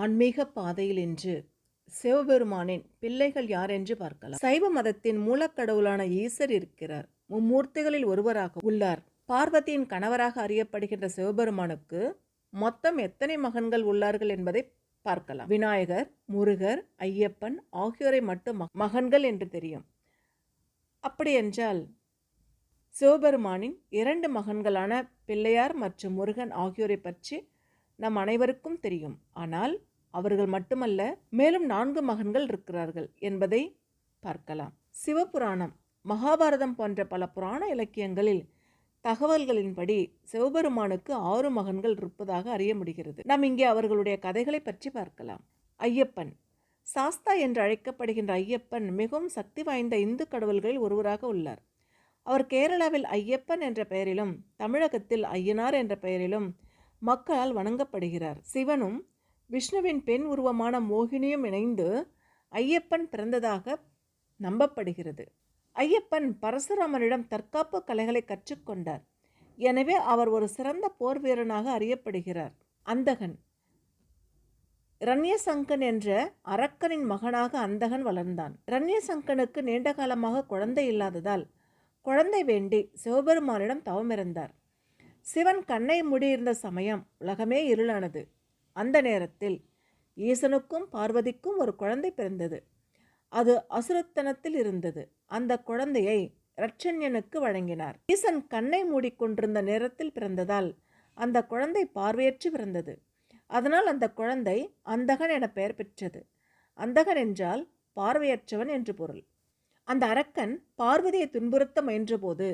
ஆன்மீக பாதையில் இன்று சிவபெருமானின் பிள்ளைகள் யார் என்று பார்க்கலாம். சைவ மதத்தின் மூலக்கடவுளான ஈசர் இருக்கிறார். மும்மூர்த்திகளில் ஒருவராக உள்ளார். பார்வதியின் கணவராக அறியப்படுகின்ற சிவபெருமானுக்கு மொத்தம் எத்தனை மகன்கள் உள்ளார்கள் என்பதை பார்க்கலாம். விநாயகர் முருகர் ஐயப்பன் ஆகியோரை மட்டும் மகன்கள் என்று தெரியும். அப்படியென்றால் சிவபெருமானின் இரண்டு மகன்களான பிள்ளையார் மற்றும் முருகன் ஆகியோரை பற்றி நம் அனைவருக்கும் தெரியும். ஆனால் அவர்கள் மட்டுமல்ல மேலும் நான்கு மகன்கள் இருக்கிறார்கள் என்பதை பார்க்கலாம். சிவபுராணம். மகாபாரதம் போன்ற பல புராண இலக்கியங்களில் தகவல்களின்படி சிவபெருமானுக்கு ஆறு மகன்கள் இருப்பதாக அறிய முடிகிறது. நாம் இங்கே அவர்களுடைய கதைகளை பற்றி பார்க்கலாம். ஐயப்பன். சாஸ்தா என்று அழைக்கப்படுகின்ற ஐயப்பன் மிகவும் சக்தி வாய்ந்த இந்து கடவுள்களில் ஒருவராக உள்ளார். அவர் கேரளாவில் ஐயப்பன் என்ற பெயரிலும் தமிழகத்தில் ஐயனார் என்ற பெயரிலும் மக்களால் வணங்கப்படுகிறார். சிவனும் விஷ்ணுவின் பெண் உருவமான மோகினியும் இணைந்து ஐயப்பன் பிறந்ததாக நம்பப்படுகிறது. ஐயப்பன் பரசுராமனிடம் தற்காப்பு கலைகளை கற்றுக்கொண்டார். எனவே அவர் ஒரு சிறந்த போர் வீரனாக அறியப்படுகிறார். அந்தகன். ரண்யசங்கன் என்ற அரக்கனின் மகனாக அந்தகன் வளர்ந்தான். ரண்யசங்கனுக்கு நீண்ட காலமாக குழந்தை இல்லாததால் குழந்தை வேண்டி சிவபெருமானிடம் தவமிருந்தார். சிவன் கண்ணை மூடியிருந்த சமயம் உலகமே இருளானது. அந்த நேரத்தில் ஈசனுக்கும் பார்வதிக்கும் ஒரு குழந்தை பிறந்தது. அது அசுரத்தனத்தில் இருந்தது. அந்த குழந்தையை இரட்சண்யனுக்கு வழங்கினார். ஈசன் கண்ணை மூடிக்கொண்டிருந்த நேரத்தில் பிறந்ததால் அந்த குழந்தை பார்வையற்று பிறந்தது. அதனால் அந்த குழந்தை அந்தகன் என பெயர் பெற்றது. அந்தகன் என்றால் பார்வையற்றவன் என்று பொருள். அந்த அரக்கன் பார்வதியை துன்புறுத்த முயன்றபோது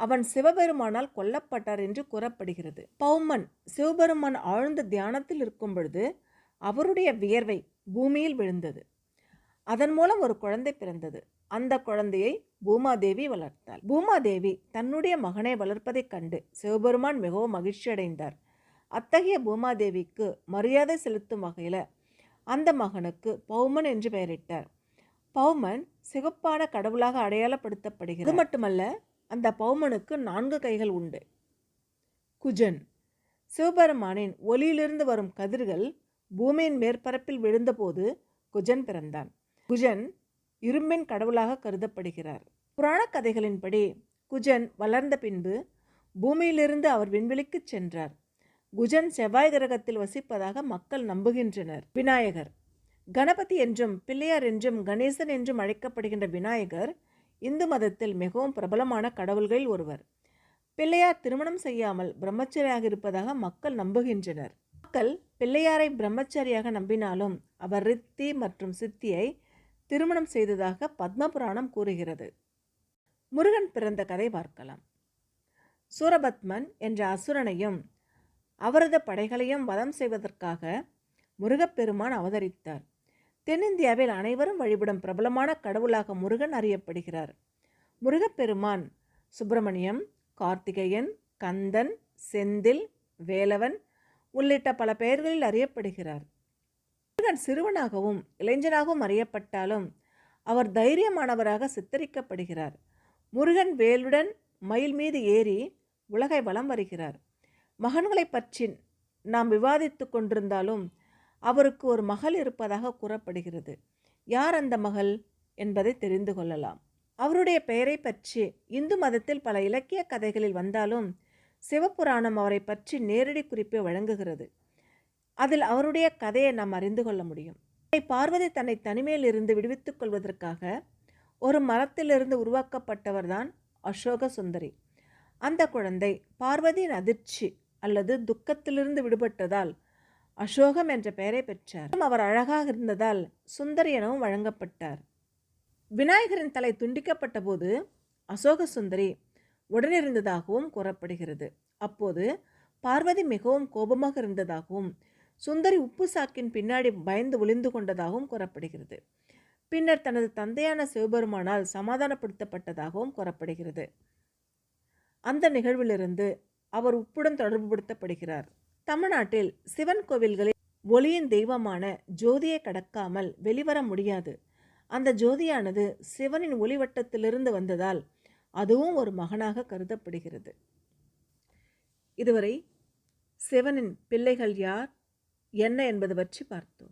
அவன் சிவபெருமானால் கொல்லப்பட்டார் என்று கூறப்படுகிறது. பௌமன் சிவபெருமான் ஆழ்ந்த தியானத்தில் இருக்கும் பொழுது அவருடைய வியர்வை பூமியில் விழுந்தது. அதன் மூலம் ஒரு குழந்தை பிறந்தது. அந்த குழந்தையை பூமாதேவி வளர்த்தாள். பூமாதேவி தன்னுடைய மகனை வளர்ப்பதைக் கண்டு சிவபெருமான் மிகவும் மகிழ்ச்சி அடைந்தார். அத்தகைய பூமாதேவிக்கு மரியாதை செலுத்தும் வகையில் அந்த மகனுக்கு பௌமன் என்று பெயரிட்டார். பௌமன் சிவப்பான கடவுளாக அடையாளப்படுத்தப்படுகிறது மட்டுமல்ல அந்த பௌமனுக்கு நான்கு கைகள் உண்டு. குஜன் சிவபெருமானின் ஒளியிலிருந்து வரும் கதிர்கள் பூமியின் மேற்பரப்பில் விழுந்தபோது குஜன் பிறந்தான். குஜன் இரும்பின் கடவுளாக கருதப்படுகிறார். புராண கதைகளின்படி குஜன் வளர்ந்த பின்பு பூமியிலிருந்து அவர் விண்வெளிக்குச் சென்றார். குஜன் செவ்வாய் கிரகத்தில் வசிப்பதாக மக்கள் நம்புகின்றனர். விநாயகர் கணபதி என்றும் பிள்ளையார் என்றும் கணேசன் என்றும் அழைக்கப்படுகின்ற விநாயகர் இந்து மதத்தில் மிகவும் பிரபலமான கடவுள்களில் ஒருவர். பிள்ளையார் திருமணம் செய்யாமல் பிரம்மச்சரியாக இருப்பதாக மக்கள் நம்புகின்றனர். மக்கள் பிள்ளையாரை பிரம்மச்சாரியாக நம்பினாலும் அவர் ரித்தி மற்றும் சித்தியை திருமணம் செய்ததாக பத்மபுராணம் கூறுகிறது. முருகன் பிறந்த கதை பார்க்கலாம். சூரபத்மன் என்ற அசுரனையும் அவரது படைகளையும் வதம் செய்வதற்காக முருகப்பெருமான் அவதரித்தார். தென்னிந்தியாவில் அனைவரும் வழிபடும் பிரபலமான கடவுளாக முருகன் அறியப்படுகிறார். முருகப்பெருமான் சுப்பிரமணியம் கார்த்திகேயன் கந்தன் செந்தில் வேலவன் உள்ளிட்ட பல பெயர்களில் அறியப்படுகிறார். முருகன் சிறுவனாகவும் இளைஞனாகவும் அறியப்பட்டாலும் அவர் தைரியமானவராக சித்தரிக்கப்படுகிறார். முருகன் வேலுடன் மயில் மீது ஏறி உலகை வலம் வருகிறார். மகன்களை பற்றி நாம் விவாதித்து கொண்டிருந்தாலும் அவருக்கு ஒரு மகள் இருப்பதாக கூறப்படுகிறது. யார் அந்த மகள் என்பதை தெரிந்து கொள்ளலாம். அவருடைய பெயரை பற்றி இந்து மதத்தில் பல இலக்கிய கதைகளில் வந்தாலும் சிவபுராணம் அவரை பற்றி நேரடி குறிப்பை வழங்குகிறது. அதில் அவருடைய கதையை நாம் அறிந்து கொள்ள முடியும். பார்வதி தன்னை தனிமையில் இருந்து விடுவித்துக் கொள்வதற்காக ஒரு மரத்திலிருந்து உருவாக்கப்பட்டவர்தான் அசோக சுந்தரி. அந்த குழந்தை பார்வதியின் அதிர்ச்சி அல்லது துக்கத்திலிருந்து விடுபட்டதால் அசோகம் என்ற பெயரை பெற்றார். அவர் அழகாக இருந்ததால் சுந்தரி எனவும் வழங்கப்பட்டார். விநாயகரின் தலை துண்டிக்கப்பட்ட போது அசோக சுந்தரி உடனிருந்ததாகவும் கூறப்படுகிறது. அப்போது பார்வதி மிகவும் கோபமாக இருந்ததாகவும் சுந்தரி உப்பு சாக்கின் பின்னாடி பயந்து ஒளிந்து கொண்டதாகவும் கூறப்படுகிறது. பின்னர் தனது தந்தையான சிவபெருமானால் சமாதானப்படுத்தப்பட்டதாகவும் கூறப்படுகிறது. அந்த நிகழ்விலிருந்து அவர் உப்புடன் தொடர்புபடுத்தப்படுகிறார். தமிழ்நாட்டில் சிவன் கோவில்களில் ஒளியின் தெய்வமான ஜோதியை கடக்காமல் வெளிவர முடியாது. அந்த ஜோதியானது சிவனின் ஒளிவட்டத்திலிருந்து வந்ததால் அதுவும் ஒரு மகனாக கருதப்படுகிறது. இதுவரை சிவனின் பிள்ளைகள் யார்? என்ன என்பது பற்றி பார்த்தோம்.